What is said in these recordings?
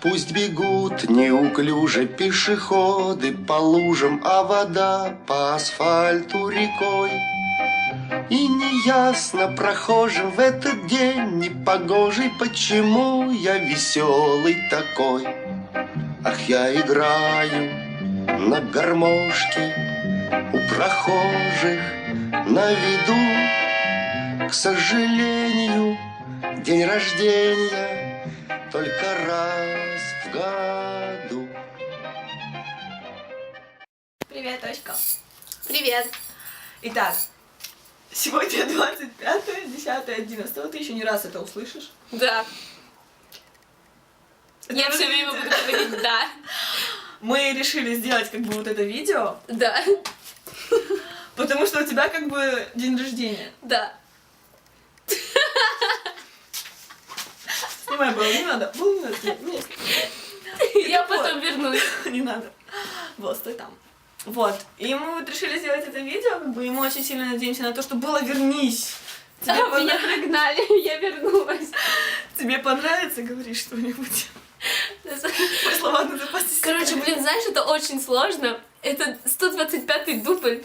Пусть бегут неуклюже пешеходы по лужам, а вода по асфальту рекой. И неясно прохожим в этот день непогожий, почему я веселый такой. Ах, я играю на гармошке у прохожих на виду. К сожалению, день рождения только раз Точка. Привет. Итак, сегодня 25, 10, 11. Ты еще не раз это услышишь. Да. Это Я все время буду говорить да. Мы решили сделать как бы вот это видео, Да. потому что у тебя как бы день рождения. Да. Снимай был, не надо. Был не надо. Нет, Я потом вернусь. не надо. Вот, стой там. Вот. И мы вот решили сделать это видео, как бы, и мы очень сильно надеемся на то, что было «Вернись». Тебе, А, Меня понрав- прогнали, я вернулась. Тебе понравится, говори что-нибудь. Твои слова на запасе. Короче, блин, знаешь, это очень сложно. Это 125-й дубль.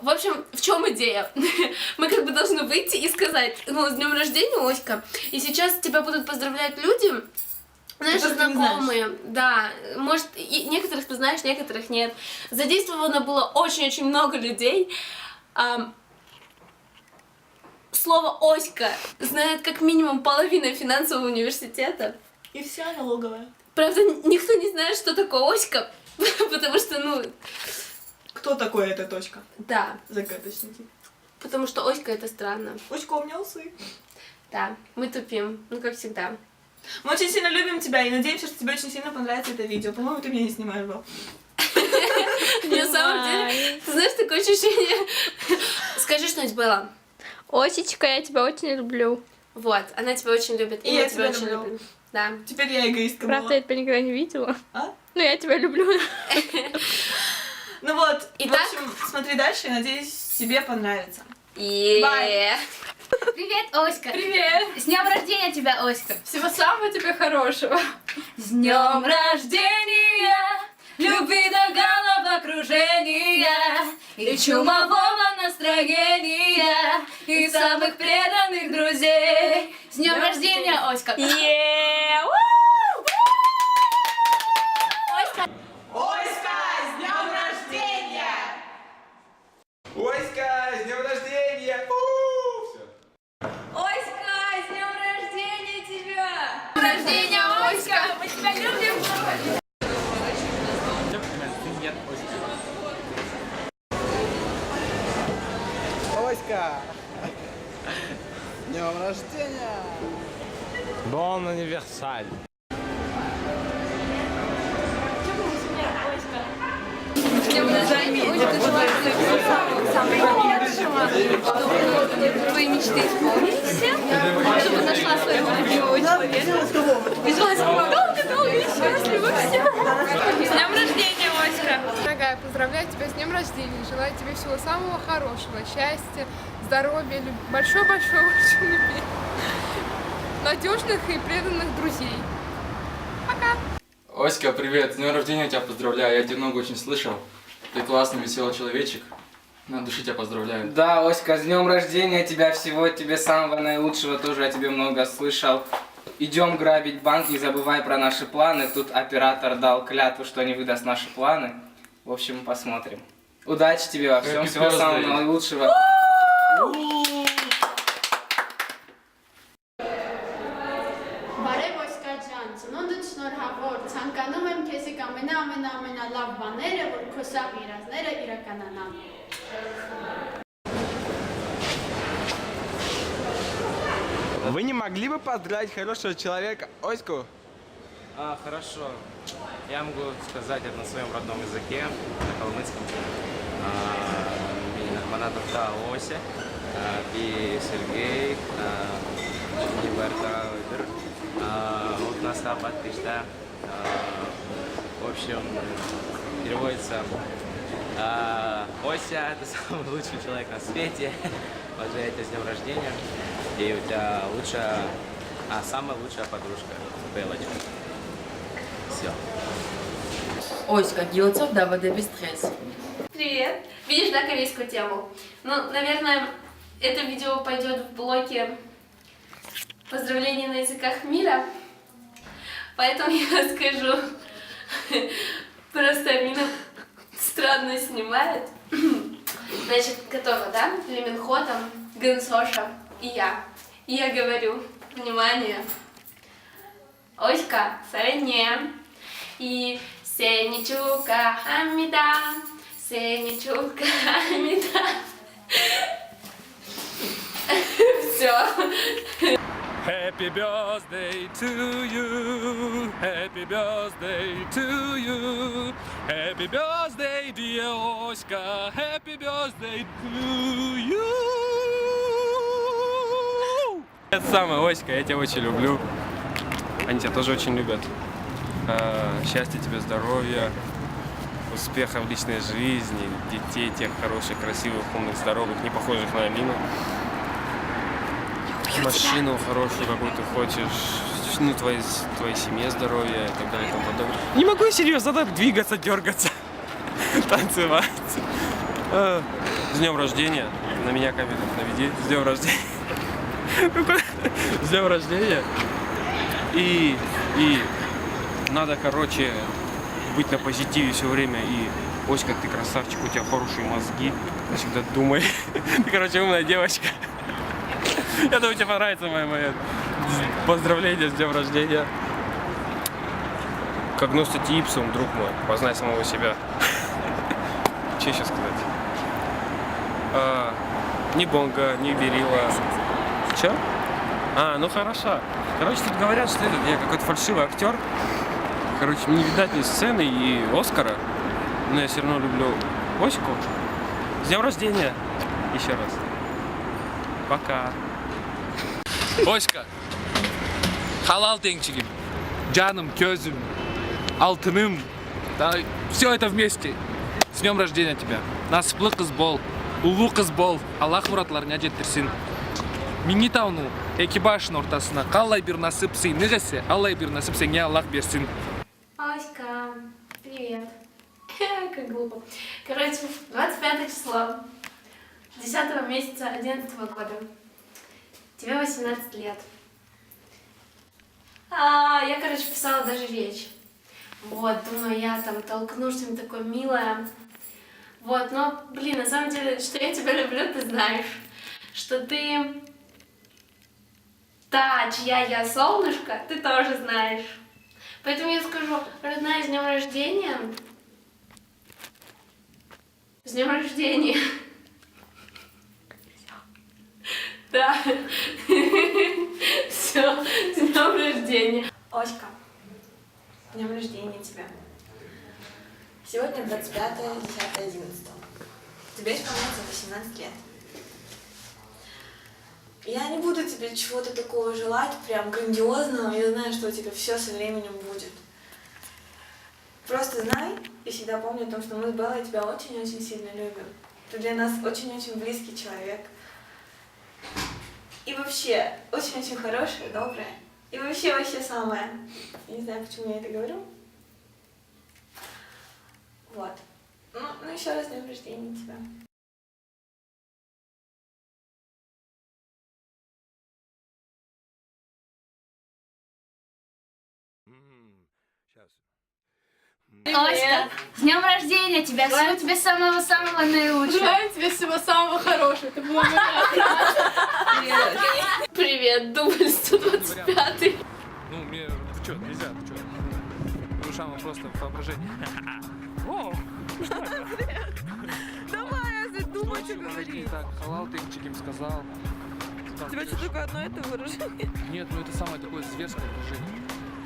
В общем, в чем идея? Мы как бы должны выйти и сказать, ну, с днем рождения, Оська, и сейчас тебя будут поздравлять люди, знаешь, не знакомые, да, может, и некоторых ты знаешь, некоторых нет. Задействовано было очень-очень много людей. Ам, слово «Оська» знает как минимум половина финансового университета. И вся налоговая. Правда, никто не знает, что такое оська, потому что, ну, Кто такой эта точка? да, Загадочный тип. потому что оська это странно. Очко, у меня усы. Да, мы тупим, ну, как всегда. Мы очень сильно любим тебя и надеемся, что тебе очень сильно понравится это видео. По-моему, ты меня не снимаешь, был. На самом деле, ты знаешь, такое ощущение... Скажи что-нибудь, Белла. Осечка, я тебя очень люблю. Вот, она тебя очень любит, и, я тебя тебя очень люблю. Да. Теперь я эгоистка Правда, была. я тебя никогда не видела. А? Ну, я тебя люблю. Ну вот, Итак. в общем, смотри дальше, и надеюсь, тебе понравится. И... Bye. Привет, Оська! Привет! С днем рождения тебя, Оська! Всего самого тебе хорошего. С днем рождения! Любви до головокружения И чумового настроения И самых преданных друзей С днем рождения, Оська! Оська, с днем рождения! Оська, с днем рождения! У, всё. Оська, с днем рождения тебя! С днем рождения, Оська! Мы тебя любим! Оська! С днем рождения! Бон универсаль. Твои мечты исполнились, чтобы нашла своего любимого человека. И желаю долго-долго и счастливо всем. С днем рождения, Оська! Дорогая, поздравляю тебя с днем рождения. Желаю тебе всего самого хорошего, счастья, здоровья, люб- большой-большой-большой любви, надежных и преданных друзей. Оська, привет! С днем рождения тебя поздравляю. Я тебя много очень слышал. Ты классный, веселый человечек. На души тебя поздравляю. Да, Оська, с днем рождения тебя всего, тебе самого наилучшего, тоже о тебе много слышал. Идем грабить банк, не забывай про наши планы. Тут оператор дал клятву, что не выдаст наши планы. В общем, посмотрим. Удачи тебе во всем, Happy всего самого наилучшего. Вы не могли бы поздравить хорошего человека Оську? А, хорошо. Я могу сказать это на своем родном языке, на калмыцком. Манадовта Ося, и Сергей, Ниберта Ойдер, вот нас Тишта. В общем, переводится а, Ося это самый лучший человек на свете. Поздравляю тебя с днем рождения. И у тебя лучшая, а самая лучшая подружка Белочка. все. Оська, вода без стресса. Привет! Видишь, да, корейскую тему? Ну, наверное, это видео пойдет в блоке поздравления на языках мира. Поэтому я скажу. Просто Амина странно снимает. Значит, готово, да? Леменхотом, Гэнсоша и я. Я говорю, внимание, Оська, средняя. И Сенечука Хамида, Сенечука Хамида. Все. Happy birthday to you, happy birthday to you, happy birthday, dear Oscar, happy birthday to you. Это самое, Оська, я тебя очень люблю. Они тебя тоже очень любят. А, Счастья тебе, здоровья, успеха в личной жизни, детей тех хороших, красивых, умных, здоровых, не похожих на Амину. Машину хорошую, какую ты хочешь, ну, твоей, твоей семье здоровья и так далее и тому подобное. Не могу я серьезно так двигаться, дергаться, танцевать. А, С днем рождения. На меня камеру наведи. С днем рождения. С днем рождения. И, и надо, короче, быть на позитиве все время. И, Оська, ты красавчик, у тебя хорошие мозги. Всегда думай. Ты, короче, умная девочка. Я думаю, тебе понравится мое, мое поздравление с днем рождения. Как носите ипсум, друг мой, познай самого себя. Что еще сказать? А, ни бонга, ни берила. Че? А, ну хорошо. Короче, тут говорят, что этот, я какой-то фальшивый актер. Короче, мне не видать ни сцены и Оскара. Но я все равно люблю Оську. С днем рождения! Еще раз. Пока. Oskar. Халал теңчигим. Жаным, көзім, алтыным. Да, все это вместе. С днем рождения тебя. Насыплы қыз бол. Улуу қыз бол. Аллах мұратларыңа жеткірсін. Мингитауну экипаждын ортасына қалай бир насып сыйны кесе, алай бир насып сеңе Аллах берсин. Оська, привет. Как глупо. Короче, 25 число 10 месяца 11 года. Тебе 18 лет. А, я, короче, писала даже речь. Вот, думаю, я там толкну что-нибудь такое милое. Вот, но, блин, на самом деле, что я тебя люблю, ты знаешь. Что ты та, чья я солнышко, ты тоже знаешь. Поэтому я скажу, родная, с днем рождения. С днем рождения. Да. Все, с днем рождения. Оська, с днем рождения тебя. Сегодня 25 10 11 Тебе исполняется 18 лет. Я не буду тебе чего-то такого желать, прям грандиозного. Я знаю, что у тебя все со временем будет. Просто знай и всегда помни о том, что мы с Беллой тебя очень-очень сильно любим. Ты для нас очень-очень близкий человек. И вообще, очень-очень хорошая, добрая. И вообще, вообще самое. Я не знаю, почему я это говорю. Вот. Ну, ну еще раз днем рождения тебя. Оська, с днем рождения тебя! Всего тебе самого-самого наилучшего! Желаю тебе всего самого хорошего. Это было Привет, дубль 125. Ну, мне... Ты чё, нельзя, ты чё? Душам просто воображение. О? Давай, я задумаю, что говорить. Так, халал теңчигим сказал. Так, У тебя что только одно это выражение? Нет, ну это самое такое зверское выражение.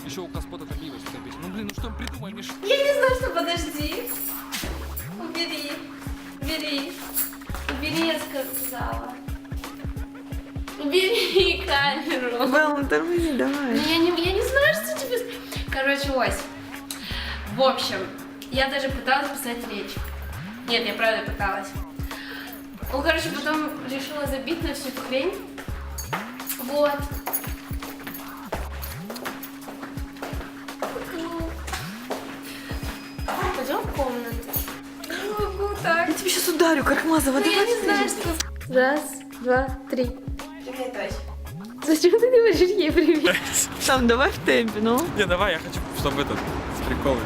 Еще у Каспота что песня. Ну блин, ну что придумай, Миш? Я не знаю, что подожди. Убери. Убери. Убери, я сказала. Убери камеру. Белла, ну тормози, давай. Ну, я, не, я не знаю, что тебе... Короче, ось. В общем, я даже пыталась писать речь. Нет, я правда пыталась. Ну, короче, потом решила забить на всю эту хрень. Вот. Я тебе сейчас ударю, Каркмазова. Ну, я не знаю, что... Раз, два, три. Привет. Зачем ты говоришь ей привет? Сам давай в темпе, ну. Не, давай, я хочу, чтобы этот, с приколом.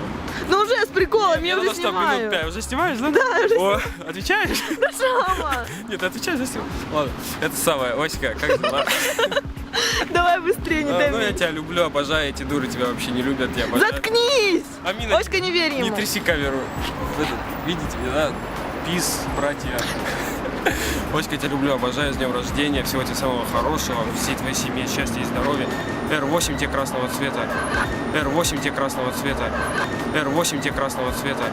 Ну уже с приколом, Мне я надо, уже чтобы минут снимаю. пять. Уже снимаешь, да? Да, я уже О, отвечаешь? Да, Шама. Нет, отвечаешь, за Ладно, это самое, Оська, как дела? Давай быстрее, не А, Ну, я тебя люблю, обожаю, эти дуры тебя вообще не любят, я обожаю. Заткнись! Амина, Оська, не верь Не ему. тряси камеру. Этот, видите, да? Пис, братья. Оська, я тебя люблю, обожаю, с днем рождения, всего тебе самого хорошего, всей твоей семье счастья и здоровья. R8 тебе красного цвета, R8 тебе красного цвета, R8 тебе красного цвета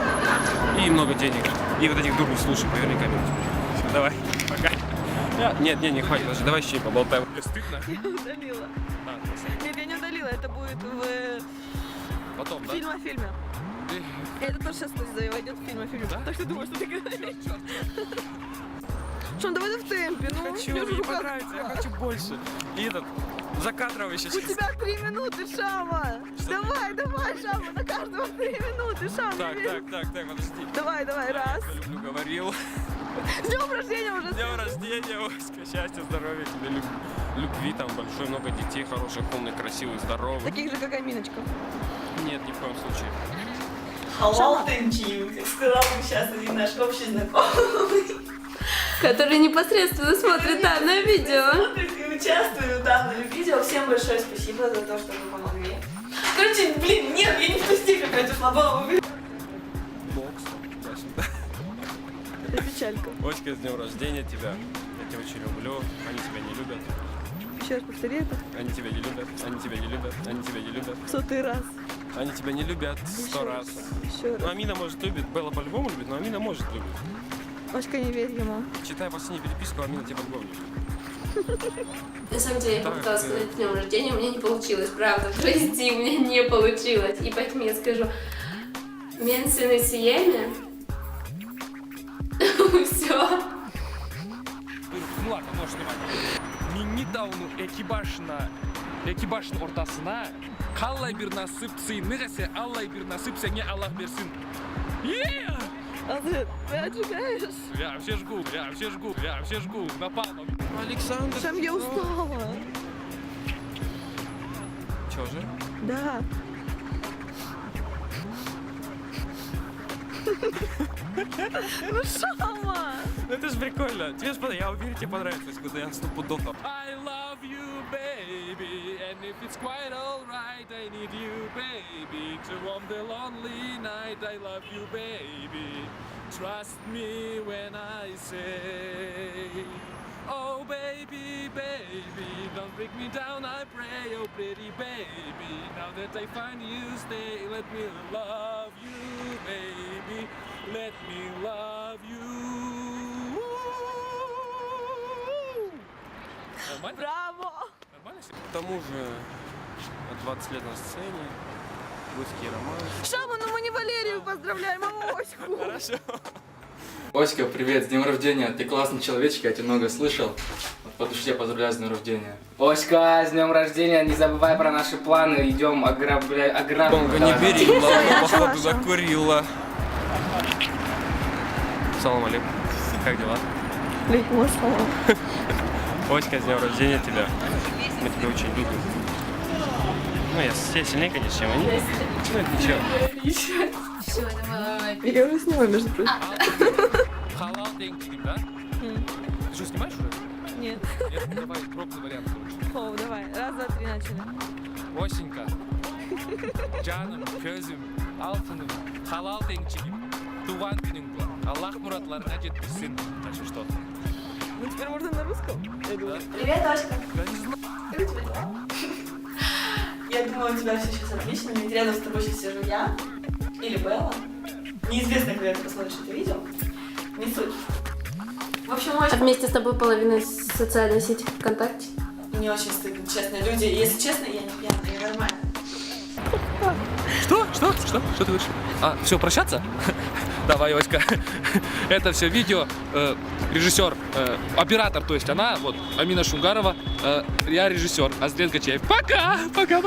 и много денег. И вот этих дур не слушай, поверни камеру. Всё, давай, пока. Нет, нет, не хватит, даже давай еще поболтаем. Стыдно? Я удалила. А. Нет, я не удалила, это будет в Потом, да? фильме о фильме. Это тоже сейчас войдет в фильм о фильме. Так что думаешь, что ты говоришь? Шон, давай ты в темпе, ну. Хочу, мне рука понравится, я хочу больше. И этот, закадровый сейчас. У тебя три минуты, Шама! Давай, давай, Шама, на каждого три минуты, Шама! Так, так, так, так, подожди. Давай, давай, раз. Я говорил. С днем рождения уже! С днем рождения, Оська, счастья, здоровья тебе, люб- любви, там большое, много детей, хороших, умных, красивых, здоровых. Таких же, как Аминочка. Нет, ни в коем случае. Халал Тенчим, как сказал бы сейчас один наш общий знакомый. Который непосредственно смотрит данное видео. Смотрит и участвует в данном видео. Всем большое спасибо за то, что вы помогли. Короче, блин, нет, я не в была. Бокс, туда-сюда. Это печалька. Оська, с днем рождения тебя. Я тебя очень люблю. Они тебя не любят. Еще раз повтори это. Они тебя не любят. Они тебя не любят. Они тебя не любят. В сотый раз. Они тебя не любят сто раз. Еще Ну, раз. Амина, может, любит. Белла по-любому любит, но Амина может любить. Оська, не верь ему. Читай последнюю переписку, Амина тебя по-любому любит. На самом деле, я Так, попыталась э. сказать с днем рождения, у меня не получилось, правда. Прости, у меня не получилось. И поэтому я скажу, Менсин и Сиеме. Все. Ну ладно, можешь снимать. Миңнитауну экибашына экибаштын ортасына қалай бир насып сыйны кесе аллай бир насып сеңе аллах Yeah! Азет, ты отжигаешь? Я вообще жгу, я вообще жгу, я вообще жгу, напалм. Александр. Шам, я устала. Чё же? Да. Ну, Шама! Ну это же прикольно. Тебе же. Я уверен, тебе понравится, если я стопудово. I love you, baby, and if it's quite alright, I need you, baby, to warm the lonely night. I love you, baby. Trust me when I say, Oh, baby, baby, don't break me down, I pray, oh, pretty baby. Now that I find you, stay, let me love you, baby. Let me love you. Нормально? Браво! К тому же 20 лет на сцене, русский романс. Шама, ну мы не Валерию поздравляем, а Оську. Хорошо. Оська, привет, с днем рождения. Ты классный человечек, я тебя много слышал. По душе тебя поздравляю с днем рождения. Оська, с днем рождения, не забывай про наши планы, идем ограбля... ограб... Бонга не бери, ладно, походу закурила. Салам алейкум. Как дела? Алейкум ассалам. Оська, с днем рождения тебя. Мы тебя очень любим. Ну, я все сильнее, конечно, чем они. Ну, это ничего. Все, давай. Я уже снимаю, между прочим. Халал деньги, да? Ты что, снимаешь уже? Нет. Я, давай, пробный вариант, короче. Хоу, давай. Раз, два, три, начали. Осенька. Жаным, көзім, алтыным, халал теңчигім. Туған күнің бұл. Аллах мұратларыңа жеткізсін. Так что что? Ну теперь можно на русском? Я думаю. Привет, Оська. Я не знаю. Я думаю, у тебя все сейчас отлично, ведь рядом с тобой сейчас сижу я или Белла. Неизвестно, когда ты посмотришь это видео. Не суть. В общем, А Оська, вместе с тобой половина социальной сети ВКонтакте. мне очень стыдно, честно. Люди, если честно, я не пьяная, я нормально. Что? Что? Что? Что ты говоришь? А, все, прощаться? Давай, Оська. Это все видео. э, режиссер, э, оператор, то есть она, вот, Амина Шунгарова. э, я режиссер, Азрен Качаев. Пока! Пока!